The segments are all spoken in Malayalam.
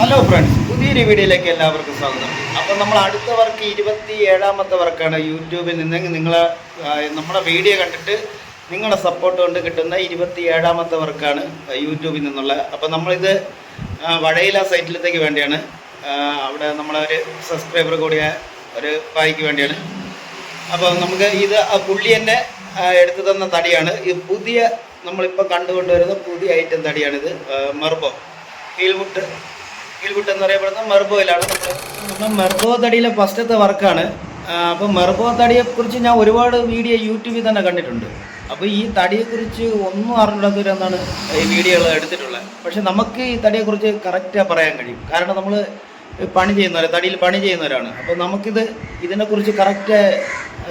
ഹലോ ഫ്രണ്ട്സ് പുതിയൊരു വീഡിയോയിലേക്ക് എല്ലാവർക്കും സ്വാഗതം. അപ്പോൾ നമ്മൾ അടുത്ത വർക്ക് ഇരുപത്തി ഏഴാമത്തെ വർക്കാണ് യൂട്യൂബിൽ നിന്ന്. നിങ്ങൾ നമ്മുടെ വീഡിയോ കണ്ടിട്ട് നിങ്ങളുടെ സപ്പോർട്ട് കൊണ്ട് കിട്ടുന്ന ഇരുപത്തി ഏഴാമത്തെ വർക്കാണ് യൂട്യൂബിൽ നിന്നുള്ള. അപ്പോൾ നമ്മളിത് വഴയില സൈറ്റിലത്തേക്ക് വേണ്ടിയാണ്. അവിടെ നമ്മളെ ഒരു സബ്സ്ക്രൈബർ കൂടിയ ഒരു പായ്ക്ക് വേണ്ടിയാണ്. അപ്പോൾ നമുക്ക് ഇത് പുള്ളി തന്നെ എടുത്തു തന്ന തടിയാണ്. ഈ പുതിയ നമ്മളിപ്പോൾ കണ്ടുകൊണ്ടുവരുന്ന പുതിയ ഐറ്റം തടിയാണിത് മെർബോ ഹീൽവുഡ് ഹീൽവുഡ് എന്നറിയപ്പെടുന്ന മെർബോയിലാണ് നമ്മൾ മെർബോ തടിയിലെ ഫസ്റ്റത്തെ വർക്കാണ്. അപ്പോൾ മെർബോ തടിയെക്കുറിച്ച് ഞാൻ ഒരുപാട് വീഡിയോ യൂട്യൂബിൽ തന്നെ കണ്ടിട്ടുണ്ട്. അപ്പോൾ ഈ തടിയെക്കുറിച്ച് ഒന്നും അറിഞ്ഞിടാത്തവരെന്നാണ് ഈ വീഡിയോകൾ എടുത്തിട്ടുള്ളത്? പക്ഷേ നമുക്ക് ഈ തടിയെക്കുറിച്ച് കറക്റ്റായി പറയാൻ കഴിയും. കാരണം നമ്മൾ പണി ചെയ്യുന്നവർ തടിയിൽ പണി ചെയ്യുന്നവരാണ്. അപ്പോൾ നമുക്കിത് ഇതിനെക്കുറിച്ച് കറക്റ്റ്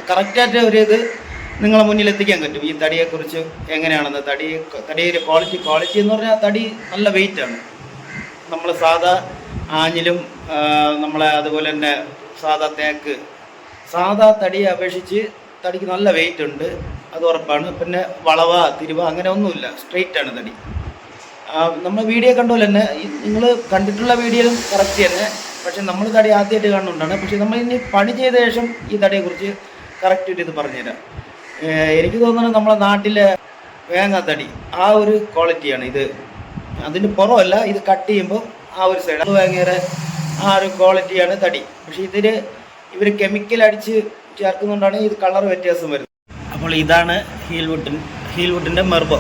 കറക്റ്റായിട്ട് ഒരു ഇത് നിങ്ങളെ മുന്നിൽ എത്തിക്കാൻ പറ്റും. ഈ തടിയെക്കുറിച്ച് എങ്ങനെയാണെന്ന് തടി തടിയുടെ ക്വാളിറ്റി ക്വാളിറ്റി എന്ന് പറഞ്ഞാൽ തടി നല്ല വെയിറ്റാണ് നമ്മൾ സാധാ ആഞ്ഞിലും നമ്മളെ അതുപോലെ തന്നെ സാധാ തേക്ക്. സാധാ തടിയെ അപേക്ഷിച്ച് തടിക്ക് നല്ല വെയിറ്റ് ഉണ്ട് അത് ഉറപ്പാണ്. പിന്നെ വളവ തിരുവ അങ്ങനെ ഒന്നുമില്ല സ്ട്രെയിറ്റ് ആണ് തടി. നമ്മൾ വീഡിയോ കണ്ട പോലെ തന്നെ നിങ്ങൾ കണ്ടിട്ടുള്ള വീഡിയോയും കറക്റ്റ് തന്നെ. പക്ഷെ നമ്മൾ തടി ആദ്യമായിട്ട് കാണുന്നുണ്ടാണ്. പക്ഷെ നമ്മൾ ഇനി പണി ചെയ്ത ശേഷം ഈ തടിയെക്കുറിച്ച് കറക്റ്റ് ഒരു ഇത് പറഞ്ഞുതരാം. എനിക്ക് തോന്നുന്നത് നമ്മളെ നാട്ടിലെ വേങ്ങാത്തടി ആ ഒരു ക്വാളിറ്റിയാണ് ഇത്. അതിന് പുറമല്ല ഇത് കട്ട് ചെയ്യുമ്പോൾ ആ ഒരു സൈഡ് അത് ഭയങ്കര ആ ഒരു ക്വാളിറ്റിയാണ് തടി. പക്ഷെ ഇതിന് ഇവർ കെമിക്കൽ അടിച്ച് ചേർക്കുന്നുകൊണ്ടാണ് ഇത് കളർ വ്യത്യാസം വരുന്നത്. അപ്പോൾ ഇതാണ് ഹീൽവുഡിൻ ഹീൽവുഡിന്റെ മെർബോ.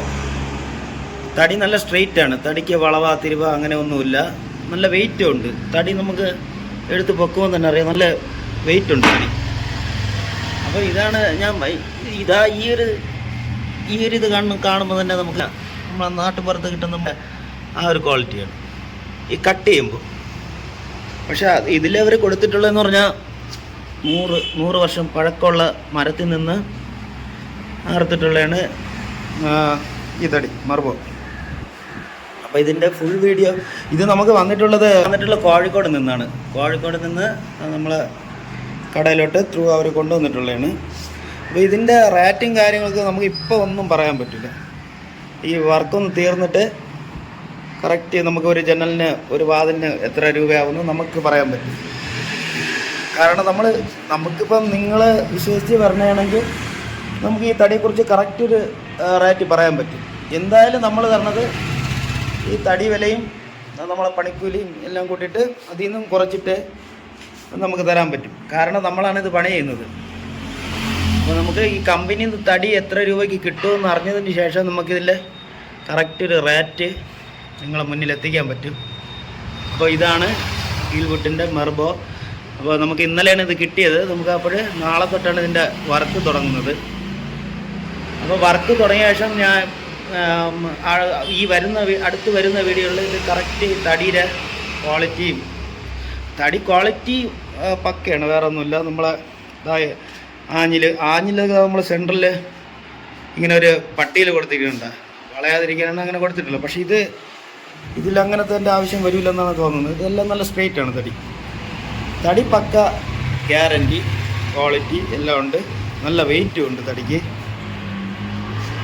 തടി നല്ല സ്ട്രെയിറ്റ് ആണ്. തടിക്ക് വളവ തിരുവ അങ്ങനെ ഒന്നുമില്ല. നല്ല വെയിറ്റും ഉണ്ട്. തടി നമുക്ക് എടുത്ത് പൊക്കുമ്പോൾ തന്നെ അറിയാം. നല്ല വെയിറ്റ് ഉണ്ട് തടി. അപ്പോൾ ഇതാണ് ഞാൻ ഇതാ ഈ ഒരു ഈ ഒരു ഇത് കാണും കാണുമ്പോൾ തന്നെ നമുക്ക് നമ്മളെ നാട്ടുപുറത്ത് കിട്ടുന്ന ആ ഒരു ക്വാളിറ്റിയാണ്. ഈ കട്ട് ചെയ്യുമ്പോൾ. പക്ഷേ ഇതിലവർ കൊടുത്തിട്ടുള്ളതെന്ന് പറഞ്ഞാൽ നൂറ് നൂറ് വർഷം പഴക്കമുള്ള മരത്തിൽ നിന്ന് അറുത്തിട്ടുള്ളതാണ് ഇതടി മർബോ അപ്പോൾ ഇതിന്റെ ഫുൾ വീഡിയോ ഇത് നമുക്ക് വന്നിട്ടുള്ളത് വന്നിട്ടുള്ള കോഴിക്കോട് നിന്നാണ്. കോഴിക്കോട് നിന്ന് നമ്മൾ കടയിലോട്ട് ത്രൂ അവർ കൊണ്ടുവന്നിട്ടുള്ളതാണ്. അപ്പോൾ ഇതിന്റെ റേറ്റും കാര്യങ്ങളൊക്കെ നമുക്ക് ഇപ്പോൾ ഒന്നും പറയാൻ പറ്റില്ല. ഈ വർക്കൊന്ന് തീർന്നിട്ട് കറക്റ്റ് നമുക്ക് ഒരു ജനലിന് ഒരു വാതിലിന് എത്ര രൂപയാവുമെന്ന് നമുക്ക് പറയാൻ പറ്റും. കാരണം നമ്മൾ നമുക്കിപ്പം നിങ്ങൾ വിശ്വസിച്ച് പറഞ്ഞാണെങ്കിൽ നമുക്ക് ഈ തടിയെക്കുറിച്ച് കറക്റ്റ് ഒരു റേറ്റ് പറയാൻ പറ്റും. എന്തായാലും നമ്മൾ തരണത് ഈ തടി വിലയും നമ്മളെ പണിക്കൂലിയും എല്ലാം കൂട്ടിയിട്ട് അതിൽ നിന്നും കുറച്ചിട്ട് നമുക്ക് തരാൻ പറ്റും. കാരണം നമ്മളാണ് ഇത് പണി ചെയ്യുന്നത്. അപ്പോൾ നമുക്ക് ഈ കമ്പനിയിൽ നിന്ന് തടി എത്ര രൂപയ്ക്ക് കിട്ടുമെന്ന് അറിഞ്ഞതിന് ശേഷം നമുക്കിതിൽ കറക്റ്റ് ഒരു റേറ്റ് നിങ്ങളെ മുന്നിൽ എത്തിക്കാൻ പറ്റും. അപ്പോൾ ഇതാണ് ഹീൽവുഡിന്റെ മെർബോ. അപ്പോൾ നമുക്ക് ഇന്നലെയാണ് ഇത് കിട്ടിയത്. നമുക്ക് അപ്പോൾ നാളെ തൊട്ടാണ് ഇതിന്റെ വർക്ക് തുടങ്ങുന്നത്. അപ്പോൾ വർക്ക് തുടങ്ങിയ ശേഷം ഞാൻ ഈ വരുന്ന അടുത്ത് വരുന്ന വീഡിയോകളിൽ ഇത് കറക്റ്റ് തടിയുടെ ക്വാളിറ്റിയും തടി ക്വാളിറ്റി പക്കയാണ്. വേറെ ഒന്നുമില്ല. നമ്മളെ ഇതായ ആഞ്ഞിൽ ആഞ്ഞിലൊക്കെ നമ്മൾ സെന്ററിൽ ഇങ്ങനെ ഒരു പട്ടിയിൽ കൊടുത്തിട്ടുണ്ട് വളയാതിരിക്കാനാണ് അങ്ങനെ കൊടുത്തിട്ടുള്ളത്. പക്ഷേ ഇത് ഇതിൽ അങ്ങനത്തെ എന്റെ ആവശ്യം വരില്ലെന്നാണ് തോന്നുന്നത്. ഇതെല്ലാം നല്ല സ്ട്രെയിറ്റ് ആണ് തടി. തടി പക്ക ഗ്യാരന്റി ക്വാളിറ്റി എല്ലാം ഉണ്ട്. നല്ല വെയിറ്റും ഉണ്ട് തടിക്ക്.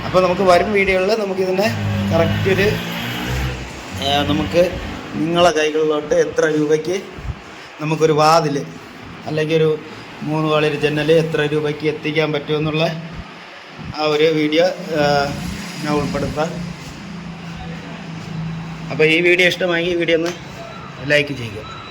അപ്പോൾ നമുക്ക് വരും വീഡിയോകളിൽ നമുക്കിതിനെ കറക്റ്റ് ഒരു നമുക്ക് നിങ്ങളെ കൈകളിലോട്ട് എത്ര രൂപയ്ക്ക് നമുക്കൊരു വാതിൽ അല്ലെങ്കിൽ ഒരു മൂന്ന് വാളൊരു ജനൽ എത്ര രൂപയ്ക്ക് എത്തിക്കാൻ പറ്റുമെന്നുള്ള ആ ഒരു വീഡിയോ ഞാൻ ഉൾപ്പെടുത്താം. അപ്പോൾ ഈ വീഡിയോ ഇഷ്ടമായി ഈ വീഡിയോ ഒന്ന് ലൈക്ക് ചെയ്യുക.